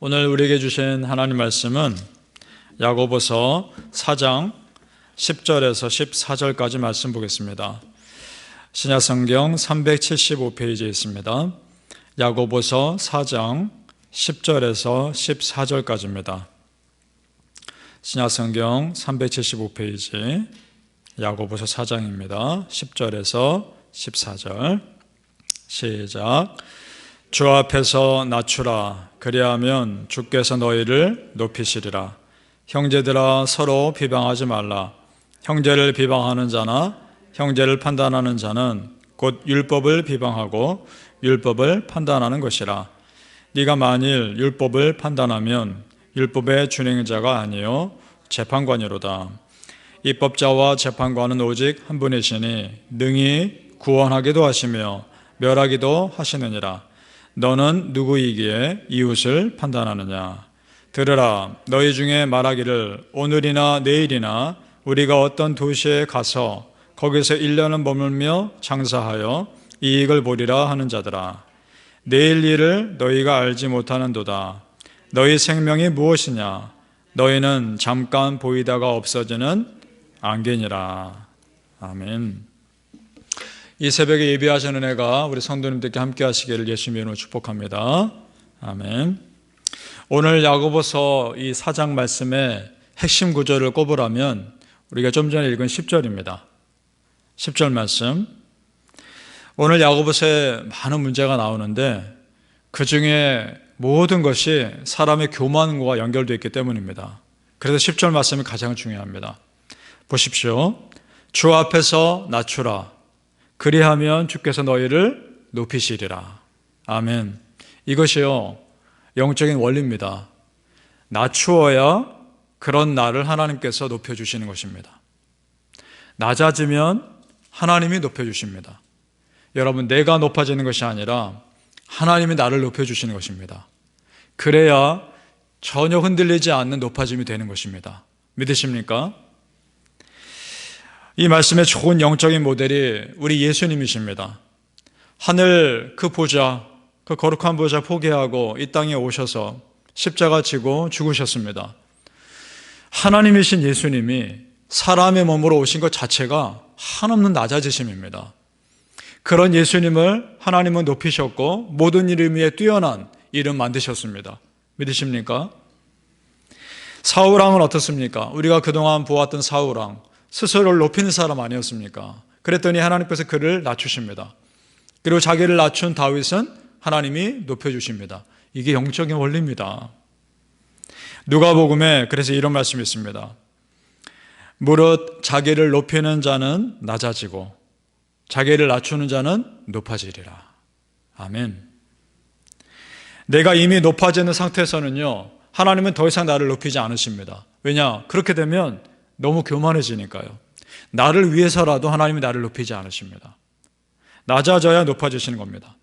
오늘 우리에게 주신 하나님 말씀은 야고보서 4장 10절에서 14절까지 말씀 보겠습니다. 신약성경 375페이지에 있습니다. 야고보서 4장 10절에서 14절까지입니다. 신약성경 375페이지 야고보서 4장입니다. 10절에서 14절 시작 주 앞에서 낮추라. 그리하면 주께서 너희를 높이시리라. 형제들아 서로 비방하지 말라. 형제를 비방하는 자나 형제를 판단하는 자는 곧 율법을 비방하고 율법을 판단하는 것이라. 네가 만일 율법을 판단하면 율법의 준행자가 아니요 재판관이로다. 입법자와 재판관은 오직 한 분이시니 능히 구원하기도 하시며 멸하기도 하시느니라 너는 누구이기에 이웃을 판단하느냐? 들으라 너희 중에 말하기를 오늘이나 내일이나 우리가 어떤 도시에 가서 거기서 1년을 머물며 장사하여 이익을 보리라 하는 자들아. 내일 일을 너희가 알지 못하는도다. 너희 생명이 무엇이냐? 너희는 잠깐 보이다가 없어지는 안개니라. 아멘 이 새벽에 예배하시는 은혜가 우리 성도님들께 함께 하시기를 예수님의 이름으로 축복합니다 아멘 오늘 야고보서 이 사장 말씀의 핵심 구절을 꼽으라면 우리가 좀 전에 읽은 10절입니다 10절 말씀 오늘 야고보서에 많은 문제가 나오는데 그 중에 모든 것이 사람의 교만과 연결되어 있기 때문입니다. 그래서 10절 말씀이 가장 중요합니다. 보십시오. 주 앞에서 낮추라. 그리하면 주께서 너희를 높이시리라. 아멘. 이것이요. 영적인 원리입니다. 낮추어야 그런 나를 하나님께서 높여주시는 것입니다. 낮아지면 하나님이 높여주십니다. 여러분, 내가 높아지는 것이 아니라 하나님이 나를 높여주시는 것입니다. 그래야 전혀 흔들리지 않는 높아짐이 되는 것입니다. 믿으십니까? 이 말씀의 좋은 영적인 모델이 우리 예수님이십니다. 하늘 그 보좌, 그 거룩한 보좌 포기하고 이 땅에 오셔서 십자가 지고 죽으셨습니다. 하나님이신 예수님이 사람의 몸으로 오신 것 자체가 한없는 낮아지심입니다. 그런 예수님을 하나님은 높이셨고 모든 이름 위에 뛰어난 이름 만드셨습니다. 믿으십니까? 사울왕은 어떻습니까? 우리가 그동안 보았던 사울왕 스스로를 높이는 사람 아니었습니까? 그랬더니 하나님께서 그를 낮추십니다. 그리고 자기를 낮춘 다윗은 하나님이 높여주십니다. 이게 영적인 원리입니다. 누가복음에 그래서 이런 말씀이 있습니다. 무릇 자기를 높이는 자는 낮아지고 자기를 낮추는 자는 높아지리라. 아멘. 내가 이미 높아지는 상태에서는요, 하나님은 더 이상 나를 높이지 않으십니다. 왜냐? 그렇게 되면 너무 교만해지니까요. 나를 위해서라도 하나님이 나를 높이지 않으십니다. 낮아져야 높아지시는 겁니다.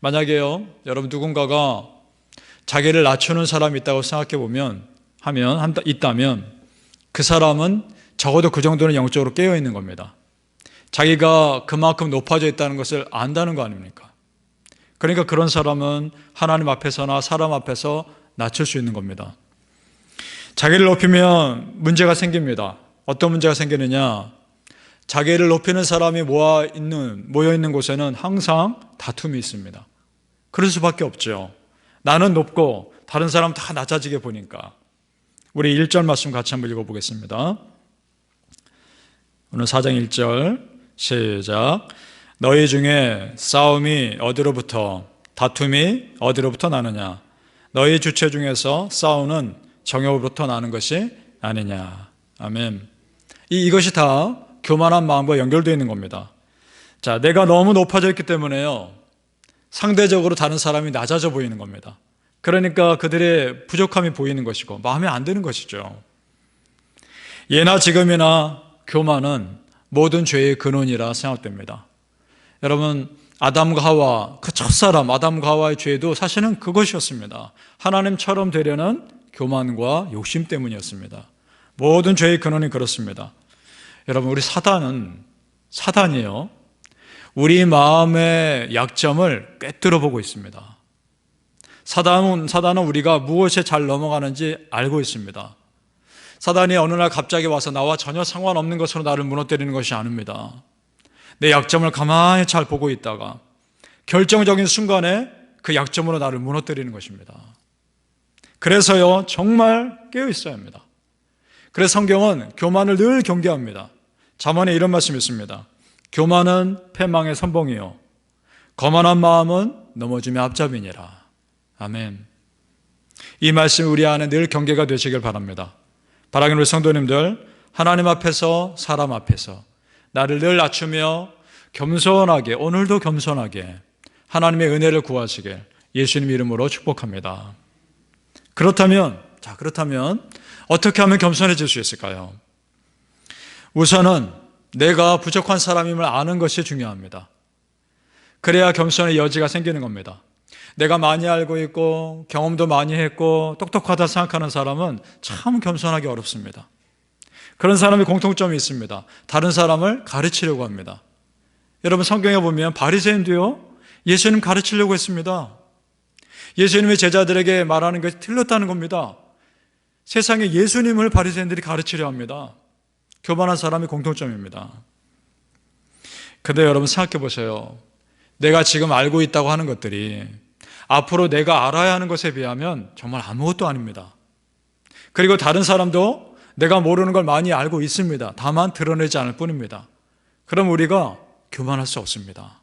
만약에요, 여러분 누군가가 자기를 낮추는 사람이 있다고 생각해 보면, 하면, 있다면, 그 사람은 적어도 그 정도는 영적으로 깨어 있는 겁니다. 자기가 그만큼 높아져 있다는 것을 안다는 거 아닙니까? 그러니까 그런 사람은 하나님 앞에서나 사람 앞에서 낮출 수 있는 겁니다. 자기를 높이면 문제가 생깁니다. 어떤 문제가 생기느냐? 자기를 높이는 사람이 모아 있는, 모여 있는 곳에는 항상 다툼이 있습니다. 그럴 수밖에 없죠. 나는 높고 다른 사람 다 낮아지게 보니까. 우리 1절 말씀 같이 한번 읽어보겠습니다. 오늘 4장 1절 시작. 너희 중에 싸움이 어디로부터 다툼이 어디로부터 나느냐? 너희 주체 중에서 싸우는 정욕으로부터 나는 것이 아니냐? 아멘. 이, 이것이 다 교만한 마음과 연결되어 있는 겁니다. 자, 내가 너무 높아져 있기 때문에요. 상대적으로 다른 사람이 낮아져 보이는 겁니다. 그러니까 그들의 부족함이 보이는 것이고 마음에 안 드는 것이죠. 예나 지금이나 교만은 모든 죄의 근원이라 생각됩니다. 여러분, 아담과 하와, 그 첫사람 아담과 하와의 죄도 사실은 그것이었습니다. 하나님처럼 되려는 교만과 욕심 때문이었습니다. 모든 죄의 근원이 그렇습니다. 여러분, 우리 사단은, 사단이요. 우리 마음의 약점을 꿰뚫어 보고 있습니다. 사단은, 사단은 우리가 무엇에 잘 넘어가는지 알고 있습니다. 사단이 어느 날 갑자기 와서 나와 전혀 상관없는 것으로 나를 무너뜨리는 것이 아닙니다. 내 약점을 가만히 잘 보고 있다가 결정적인 순간에 그 약점으로 나를 무너뜨리는 것입니다. 그래서요, 정말 깨어 있어야 합니다. 그래서 성경은 교만을 늘 경계합니다. 잠언에 이런 말씀이 있습니다. 교만은 패망의 선봉이요. 거만한 마음은 넘어짐의 앞잡이니라. 아멘. 이 말씀 우리 안에 늘 경계가 되시길 바랍니다. 바라기는 우리 성도님들, 하나님 앞에서, 사람 앞에서, 나를 늘 낮추며 겸손하게, 오늘도 겸손하게 하나님의 은혜를 구하시길 예수님 이름으로 축복합니다. 그렇다면, 자, 그렇다면 어떻게 하면 겸손해질 수 있을까요? 우선은 내가 부족한 사람임을 아는 것이 중요합니다. 그래야 겸손의 여지가 생기는 겁니다. 내가 많이 알고 있고 경험도 많이 했고 똑똑하다 생각하는 사람은 참 겸손하기 어렵습니다. 그런 사람의 공통점이 있습니다. 다른 사람을 가르치려고 합니다. 여러분 성경에 보면 바리새인도요. 예수님 가르치려고 했습니다. 예수님의 제자들에게 말하는 것이 틀렸다는 겁니다. 세상에 예수님을 바리새인들이 가르치려 합니다. 교만한 사람의 공통점입니다. 근데 여러분 생각해 보세요. 내가 지금 알고 있다고 하는 것들이 앞으로 내가 알아야 하는 것에 비하면 정말 아무것도 아닙니다. 그리고 다른 사람도 내가 모르는 걸 많이 알고 있습니다. 다만 드러내지 않을 뿐입니다. 그럼 우리가 교만할 수 없습니다.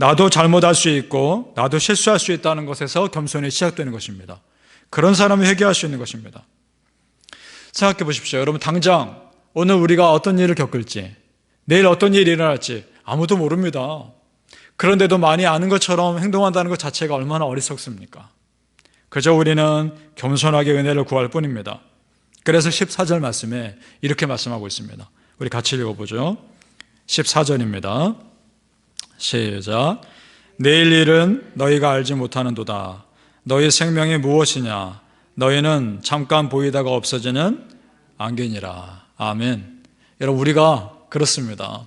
나도 잘못할 수 있고 나도 실수할 수 있다는 것에서 겸손이 시작되는 것입니다. 그런 사람이 회개할 수 있는 것입니다. 생각해 보십시오. 여러분 당장 오늘 우리가 어떤 일을 겪을지 내일 어떤 일이 일어날지 아무도 모릅니다. 그런데도 많이 아는 것처럼 행동한다는 것 자체가 얼마나 어리석습니까? 그저 우리는 겸손하게 은혜를 구할 뿐입니다. 그래서 14절 말씀에 이렇게 말씀하고 있습니다. 우리 같이 읽어보죠. 14절입니다. 시작. 내일 일은 너희가 알지 못하는도다. 너희 생명이 무엇이냐? 너희는 잠깐 보이다가 없어지는 안개니라. 아멘. 여러분, 우리가 그렇습니다.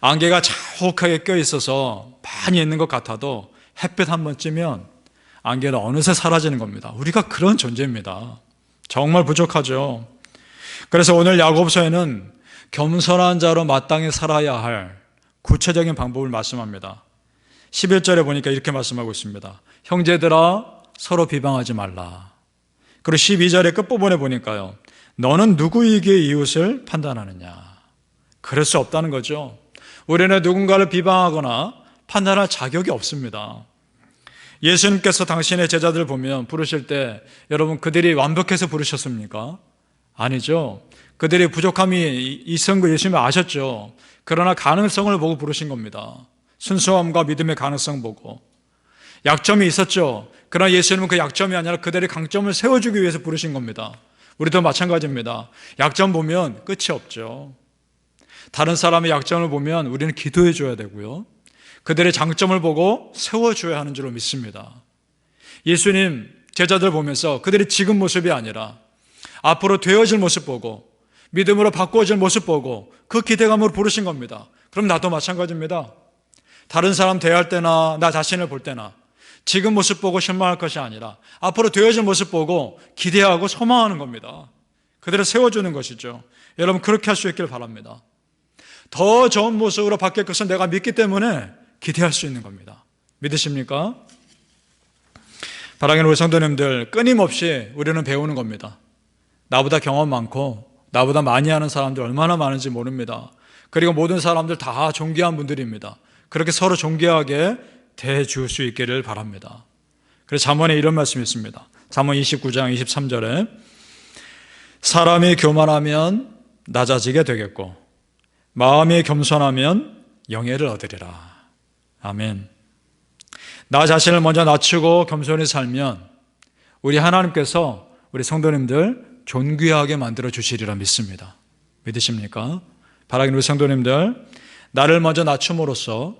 안개가 자욱하게 껴 있어서 많이 있는 것 같아도 햇볕 한번 찌면 안개는 어느새 사라지는 겁니다. 우리가 그런 존재입니다. 정말 부족하죠. 그래서 오늘 야고보서에는 겸손한 자로 마땅히 살아야 할 구체적인 방법을 말씀합니다. 11절에 보니까 이렇게 말씀하고 있습니다. 형제들아 서로 비방하지 말라. 그리고 12절의 끝부분에 보니까요. 너는 누구에게 이웃을 판단하느냐. 그럴 수 없다는 거죠. 우리는 누군가를 비방하거나 판단할 자격이 없습니다. 예수님께서 당신의 제자들 보면 부르실 때 여러분 그들이 완벽해서 부르셨습니까? 아니죠. 그들이 부족함이 있은 거 예수님이 아셨죠. 그러나 가능성을 보고 부르신 겁니다. 순수함과 믿음의 가능성 보고. 약점이 있었죠. 그러나 예수님은 그 약점이 아니라 그들의 강점을 세워주기 위해서 부르신 겁니다. 우리도 마찬가지입니다. 약점 보면 끝이 없죠. 다른 사람의 약점을 보면 우리는 기도해 줘야 되고요. 그들의 장점을 보고 세워줘야 하는 줄로 믿습니다. 예수님 제자들 보면서 그들이 지금 모습이 아니라 앞으로 되어질 모습 보고 믿음으로 바꾸어질 모습 보고 그 기대감으로 부르신 겁니다. 그럼 나도 마찬가지입니다. 다른 사람 대할 때나 나 자신을 볼 때나 지금 모습 보고 실망할 것이 아니라 앞으로 되어질 모습 보고 기대하고 소망하는 겁니다. 그들을 세워주는 것이죠. 여러분 그렇게 할 수 있길 바랍니다. 더 좋은 모습으로 바뀔 것은 내가 믿기 때문에 기대할 수 있는 겁니다. 믿으십니까? 사랑하는 우리 성도님들 끊임없이 우리는 배우는 겁니다. 나보다 경험 많고 나보다 많이 하는 사람들 얼마나 많은지 모릅니다. 그리고 모든 사람들 다 존귀한 분들입니다. 그렇게 서로 존귀하게 대해 줄 수 있기를 바랍니다. 그래서 잠언에 이런 말씀이 있습니다. 잠언 29장 23절에 사람이 교만하면 낮아지게 되겠고 마음이 겸손하면 영예를 얻으리라. 아멘. 나 자신을 먼저 낮추고 겸손히 살면 우리 하나님께서 우리 성도님들 존귀하게 만들어 주시리라 믿습니다. 믿으십니까? 바라기는 우리 성도님들 나를 먼저 낮춤으로써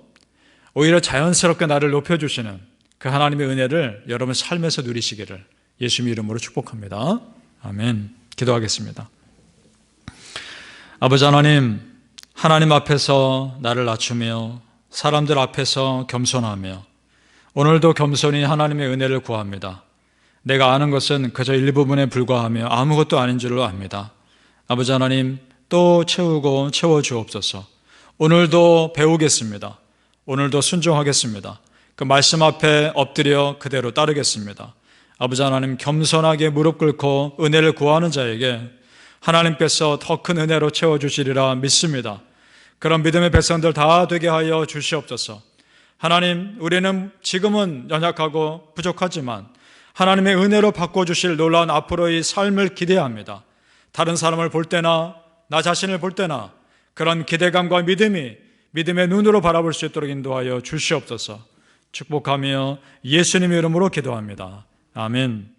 오히려 자연스럽게 나를 높여주시는 그 하나님의 은혜를 여러분 삶에서 누리시기를 예수님 이름으로 축복합니다. 아멘. 기도하겠습니다. 아버지 하나님, 하나님 앞에서 나를 낮추며 사람들 앞에서 겸손하며 오늘도 겸손히 하나님의 은혜를 구합니다. 내가 아는 것은 그저 일부분에 불과하며 아무것도 아닌 줄로 압니다. 아버지 하나님 또 채우고 채워 주옵소서. 오늘도 배우겠습니다. 오늘도 순종하겠습니다. 그 말씀 앞에 엎드려 그대로 따르겠습니다. 아버지 하나님 겸손하게 무릎 꿇고 은혜를 구하는 자에게 하나님께서 더 큰 은혜로 채워 주시리라 믿습니다. 그런 믿음의 백성들 다 되게 하여 주시옵소서. 하나님, 우리는 지금은 연약하고 부족하지만 하나님의 은혜로 바꿔주실 놀라운 앞으로의 삶을 기대합니다. 다른 사람을 볼 때나 나 자신을 볼 때나 그런 기대감과 믿음이 믿음의 눈으로 바라볼 수 있도록 인도하여 주시옵소서. 축복하며 예수님의 이름으로 기도합니다. 아멘.